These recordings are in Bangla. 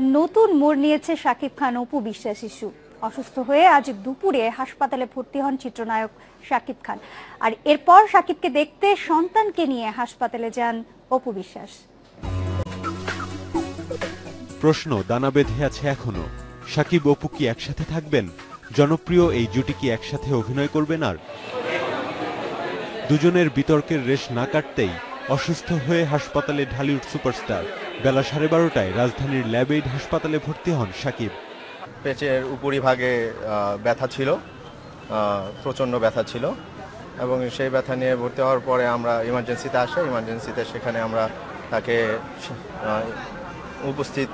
নতুন মোড় নিয়েছে শাকিব খান অপু বিশ্বাস ইস্যু অসুস্থ হয়ে আজ দুপুরে হাসপাতালে ভর্তি হন চিত্রনায়ক শাকিব খান। আর এরপর শাকিবকে দেখতে সন্তানকে নিয়ে হাসপাতালে যান অপু বিশ্বাস। প্রশ্ন দানা বেঁধে আছে এখনও। সাকিব অপু কি একসাথে থাকবেন? জনপ্রিয় এই জুটি কি একসাথে অভিনয় করবেন আর? দুজনের বিতর্কের রেশ না কাটতেই অসুস্থ হয়ে হাসপাতালে ঢালিউড সুপারস্টার। বেলা সাড়ে বারোটায় রাজধানীর ল্যাবেইড হাসপাতালে ভর্তি হন সাকিব। পেটের উপরিভাগে ব্যথা ছিল প্রচণ্ড ব্যথা ছিল এবং সেই ব্যথা নিয়ে ভর্তি হওয়ার পরে আমরা ইমার্জেন্সিতে আসে। ইমার্জেন্সিতে সেখানে আমরা তাকে উপস্থিত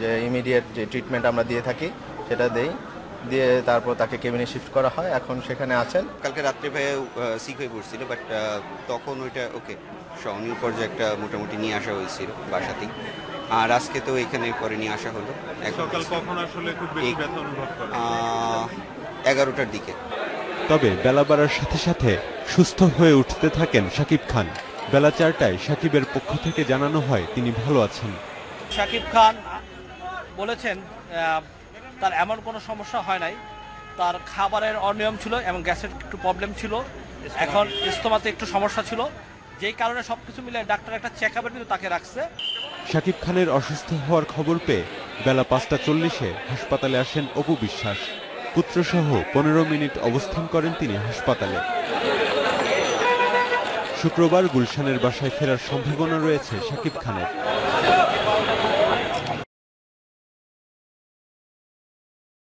যে ইমিডিয়েট যে ট্রিটমেন্ট আমরা দিয়ে থাকি, সেটা দেই। দিয়ে তারপর তাকে কেবিনে শিফট করা হয়। এখন সেখানে আছেন। কালকে রাত্রে ভাইয়া সিক হয়ে পড়ছিল বাট তখন ওইটা ওকে সহনীয় পর্যায়ে একটা মোটামুটি নিয়ে আসা হয়েছিল বাসাতেই। আর আজকে তো এখানে পরে নিয়ে আসা হলো। এখন সকাল কখন আসলে খুব বেশি ব্যথা অনুভব এগারোটার দিকে। তবে বেলা বাড়ার সাথে সাথে সুস্থ হয়ে উঠতে থাকেন সাকিব খান। বেলা চারটায় সাকিবের পক্ষ থেকে জানানো হয় তিনি ভালো আছেন। শাকিব খান বলেছেন তার এমন কোনো সমস্যা হয় নাই। তার খাবারের অনিয়ম ছিল এবং গ্যাসের একটু প্রবলেম ছিল। এখন ইস্তমাতে একটু সমস্যা ছিল। যেই কারণে সবকিছু মিলে ডাক্তার একটা চেক আপের কিন্তু তাকে রাখছে। শাকিব খানের অসুস্থ হওয়ার খবর পেয়ে বেলা পাঁচটা চল্লিশে হাসপাতালে আসেন অপু বিশ্বাস। পুত্রসহ পনেরো মিনিট অবস্থান করেন তিনি হাসপাতালে। শুক্রবার গুলশানের বাসায় ফেরার সম্ভাবনা রয়েছে শাকিব খানের।